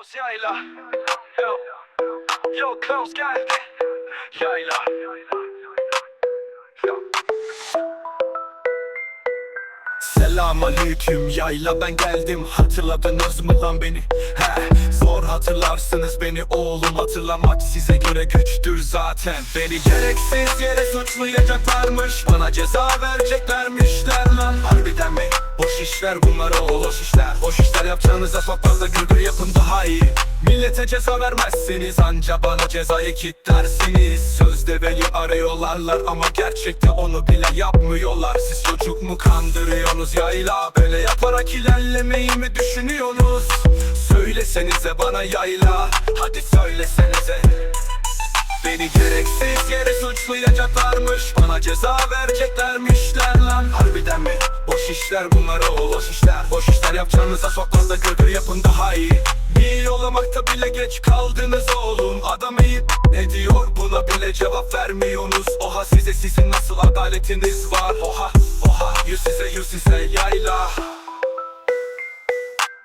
Klaus yayla. Yo Yo Klaus geldi Yayla. Selam aleyküm yayla ben geldim. Hatırladınız mı lan beni? He, zor hatırlarsınız beni oğlum. Hatırlamak size göre güçtür zaten. Beni gereksiz yere suçlayacaklarmış. Bana ceza vereceklermişler lan. Harbiden mi? Boş işler bunlar o boş işler. Boş işler yapacağınıza sokakta gırgır yapın daha iyi. Millete ceza vermezsiniz anca bana cezayı kitlersiniz Sözde beni arıyorlarlar ama gerçekte onu bile yapmıyorlar. Siz çocuk mu kandırıyorsunuz yayla Böyle yaparak ilerlemeyi mi düşünüyorsunuz? Söylesenize bana yayla Hadi söylesenize Beni gereksiz yere suçlayacaklarmış. Bana ceza vereceklermişler lan. Harbiden mi? Boş işler bunlar o boş işler. Boş işler yapacağınıza sokakta gırgır yapın daha iyi. İyi olamakta bile geç kaldınız oğlum. Adam iyi ne diyor? Buna bile cevap vermiyorsunuz. Oha size sizin nasıl adaletiniz var? Oha oha. Yüz size yüz size yayla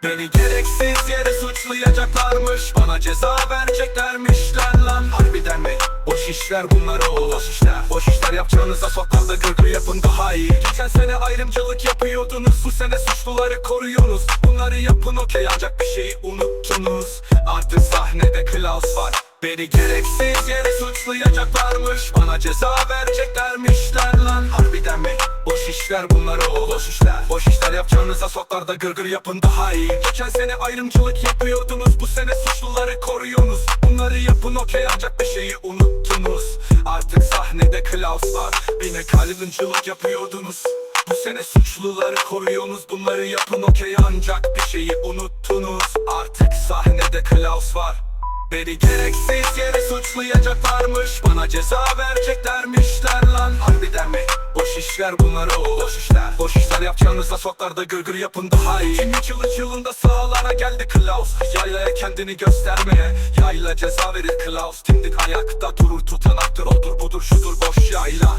Beni gereksiz yere suçlayacaklarmış. Bana ceza vereceklermişler lan Harbiden mi? Boş işler bunlar o boş işler. Boş işler yapacağınıza sokakta gırgır yapın daha iyi. Geçen sene ayrımcılık yapıyordunuz. Bu sene suçluları koruyorsunuz Bunları yapın okey. Ancak bir şeyi unuttunuz. Artık sahnede Klaus var. Beni gereksiz yere suçlayacaklarmış. Bana ceza vereceklermişler lan. Harbiden mi? Boş işler bunlar o boş işler. Boş işler yapacağınıza sokaklarda gırgır yapın daha iyi. Geçen sene ayrımcılık yapıyordunuz Bu sene suçluları koruyorsunuz. Bunları yapın okey ancak bir şeyi unuttunuz. Artık sahnede Klaus var Yine kalıncılık yapıyordunuz. Bu sene suçluları koruyorsunuz Bunları yapın okey ancak bir şeyi unuttunuz. Artık sahnede Klaus var. Beni gereksiz yere suçlayacaklarmış Bana ceza vereceklermişler lan. Harbiden mi? İşler bunlar o boş işler. Boş işler yapacağınızda sokaklarda gırgır yapın daha iyi. Kimi çılın çılında sağlara geldi Klaus. Yaylaya kendini göstermeye Yayla ceza verir Klaus. Dimdik ayakta durur tutanaktır. Odur budur şudur boş yayla.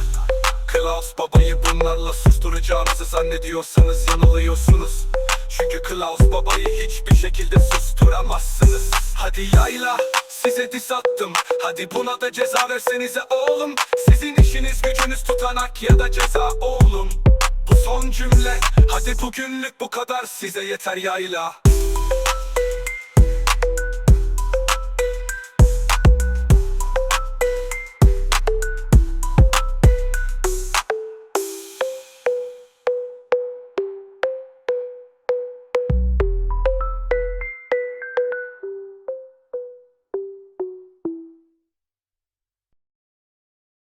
Klaus babayı bunlarla susturacağınızı zannediyorsanız yanılıyorsunuz. Çünkü Klaus babayı hiçbir şekilde susturamazsınız. Hadi yayla size diss attım. Hadi buna da ceza versenize oğlum. Sizin işiniz gücünüz tutanak ya da ceza oğlum. Bu son cümle. Hadi bugünlük bu kadar size yeter yayla